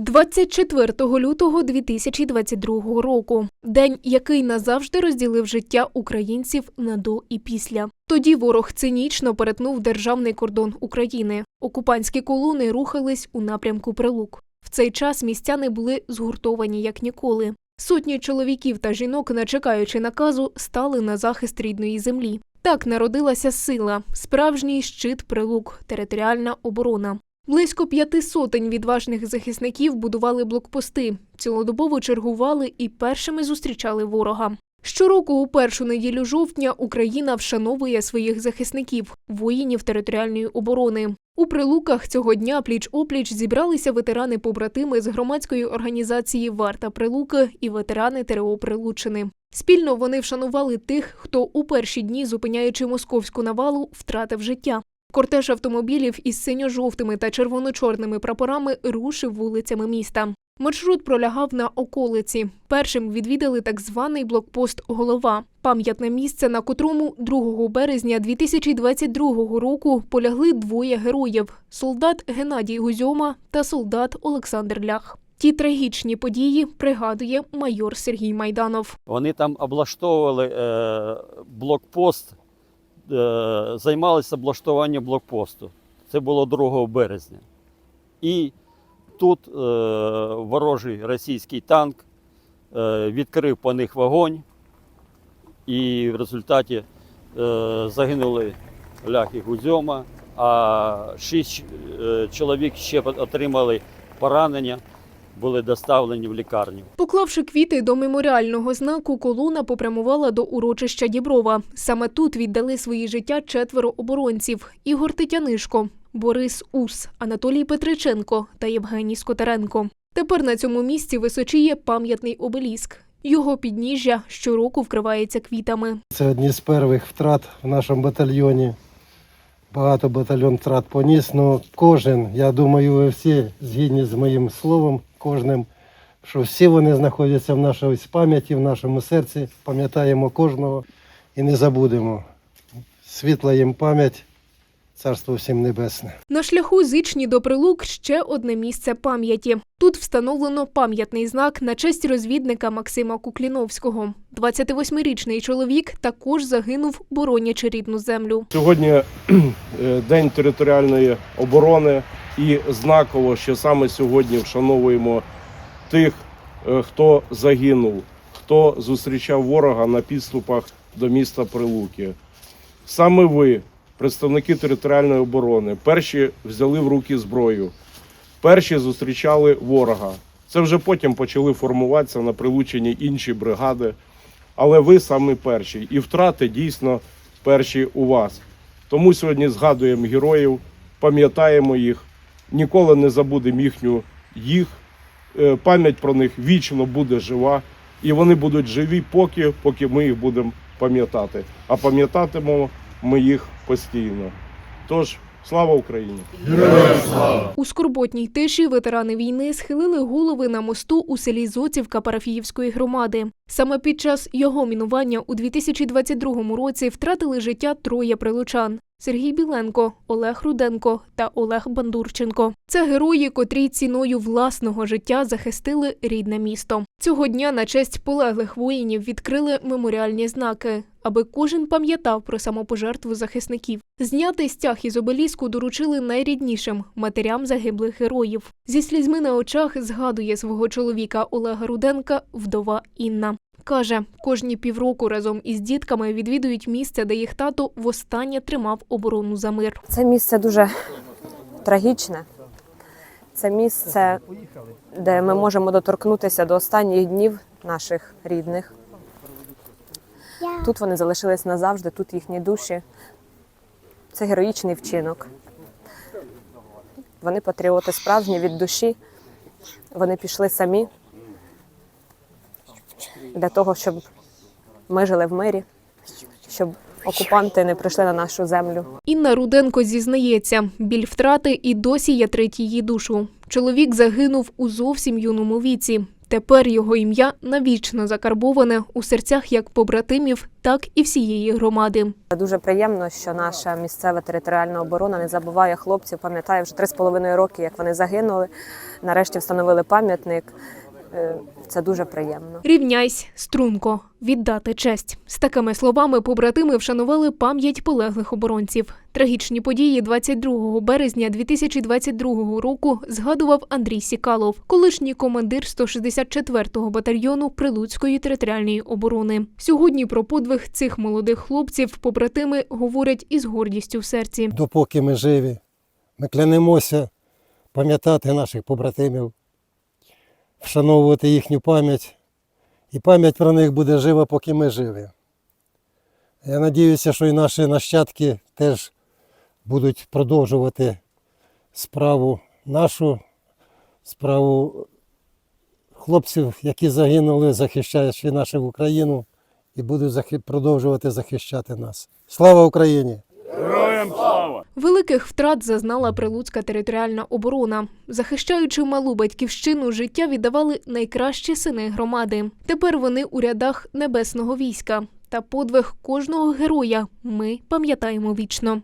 24 лютого 2022 року. День, який назавжди розділив життя українців на до і після. Тоді ворог цинічно перетнув державний кордон України. Окупантські колони рухались у напрямку Прилук. В цей час містяни були згуртовані як ніколи. Сотні чоловіків та жінок, не чекаючи наказу, стали на захист рідної землі. Так народилася сила, справжній щит прилук, територіальна оборона. Близько п'яти сотень відважних захисників будували блокпости, цілодобово чергували і першими зустрічали ворога. Щороку у першу неділю жовтня Україна вшановує своїх захисників, воїнів територіальної оборони. У прилуках цього дня пліч-опліч зібралися ветерани-побратими з громадської організації Варта Прилуки і ветерани ТРО Прилуччини. Спільно вони вшанували тих, хто у перші дні, зупиняючи московську навалу, втратив життя. Кортеж автомобілів із синьо-жовтими та червоно-чорними прапорами рушив вулицями міста. Маршрут пролягав на околиці. Першим відвідали так званий блокпост Голова, пам'ятне місце, на котрому 2 березня 2022 року полягли двоє героїв: солдат Геннадій Гузьома та солдат Олександр Лях. Ті трагічні події пригадує майор Сергій Майданов. Вони там облаштовували е, блокпост, займалися облаштуванням блокпосту. Це було 2 березня. І тут е, ворожий російський танк е, відкрив по них вогонь, і в результаті е, загинули Лях і Гузьома, а шість е, чоловік ще отримали поранення, були доставлені в лікарню. Поклавши квіти до меморіального знаку, колона попрямувала до урочища Діброва. Саме тут віддали свої життя четверо оборонців: Ігор Тетянишко, Борис Ус, Анатолій Петриченко та Євгеній Скотаренко. Тепер на цьому місці височіє пам'ятний обеліск. Його підніжжя щороку вкривається квітами. Це одні з перших втрат в нашому батальйоні. Багато батальйон втрат поніс. Ну кожен, я думаю, ви всі згідні з моїм словом, кожним, що всі вони знаходяться в нашій пам'яті, в нашому серці. Пам'ятаємо кожного і не забудемо. Світла їм пам'ять, царство всім небесне. На шляху з Ічні до Прилук ще одне місце пам'яті. Тут встановлено пам'ятний знак на честь розвідника Максима Кукліновського. 28-річний чоловік також загинув, боронячи рідну землю. Сьогодні е, День територіальної оборони і знаково, що саме сьогодні вшановуємо тих, е, хто загинув, хто зустрічав ворога на підступах до міста Прилуки. Саме ви, представники територіальної оборони, перші взяли в руки зброю, перші зустрічали ворога. Це вже потім почали формуватися на прилученні інші бригади. Але ви саме перші, і втрати дійсно перші у вас. Тому сьогодні згадуємо героїв, пам'ятаємо їх, ніколи не забудемо їхню їх. Е, Пам'ять про них вічно буде жива, і вони будуть живі, поки, поки ми їх будемо пам'ятати. А пам'ятатимемо ми їх постійно. Тож, слава Україні! У скорботній тиші ветерани війни схилили голови на мосту у селі Зоцівка Парафіївської громади. Саме під час його мінування у 2022 році втратили життя троє прилучан. Сергій Біленко, Олег Руденко та Олег Бандурченко. Це герої, котрі ціною власного життя захистили рідне місто. Цього дня на честь полеглих воїнів відкрили меморіальні знаки, аби кожен пам'ятав про самопожертву захисників. Зняти стяг із обеліску доручили найріднішим матерям загиблих героїв. Зі слізьми на очах згадує свого чоловіка Олега Руденка вдова Інна. Каже, кожні півроку разом із дітками відвідують місце, де їх тато востаннє тримав оборону за мир. Це місце дуже трагічне. Це місце, де ми можемо доторкнутися до останніх днів наших рідних. Тут вони залишились назавжди, тут їхні душі. Це героїчний вчинок. Вони патріоти справжні від душі. Вони пішли самі для того, щоб ми жили в мирі, щоб окупанти не прийшли на нашу землю. Інна Руденко зізнається, біль втрати і досі ятрить її душу. Чоловік загинув у зовсім юному віці. Тепер його ім'я навічно закарбоване у серцях як побратимів, так і всієї громади. Дуже приємно, що наша місцева територіальна оборона не забуває хлопців. Пам'ятає вже три з половиною роки, як вони загинули. Нарешті встановили пам'ятник. Е, Це дуже приємно. Рівняйсь, струнко, віддати честь. З такими словами побратими вшанували пам'ять полеглих оборонців. Трагічні події 22 березня 2022 року згадував Андрій Сікалов, колишній командир 164-го батальйону Прилуцької територіальної оборони. Сьогодні про подвиг цих молодих хлопців побратими говорять із гордістю в серці. Допоки ми живі, ми клянемося пам'ятати наших побратимів, вшановувати їхню пам'ять. І пам'ять про них буде жива, поки ми живі. Я сподіваюся, що і наші нащадки теж будуть продовжувати справу нашу, справу хлопців, які загинули, захищаючи нашу Україну, і будуть продовжувати захищати нас. Слава Україні! Великих втрат зазнала Прилуцька територіальна оборона. Захищаючи малу батьківщину, життя віддавали найкращі сини громади. Тепер вони у рядах небесного війська. Та подвиг кожного героя ми пам'ятаємо вічно.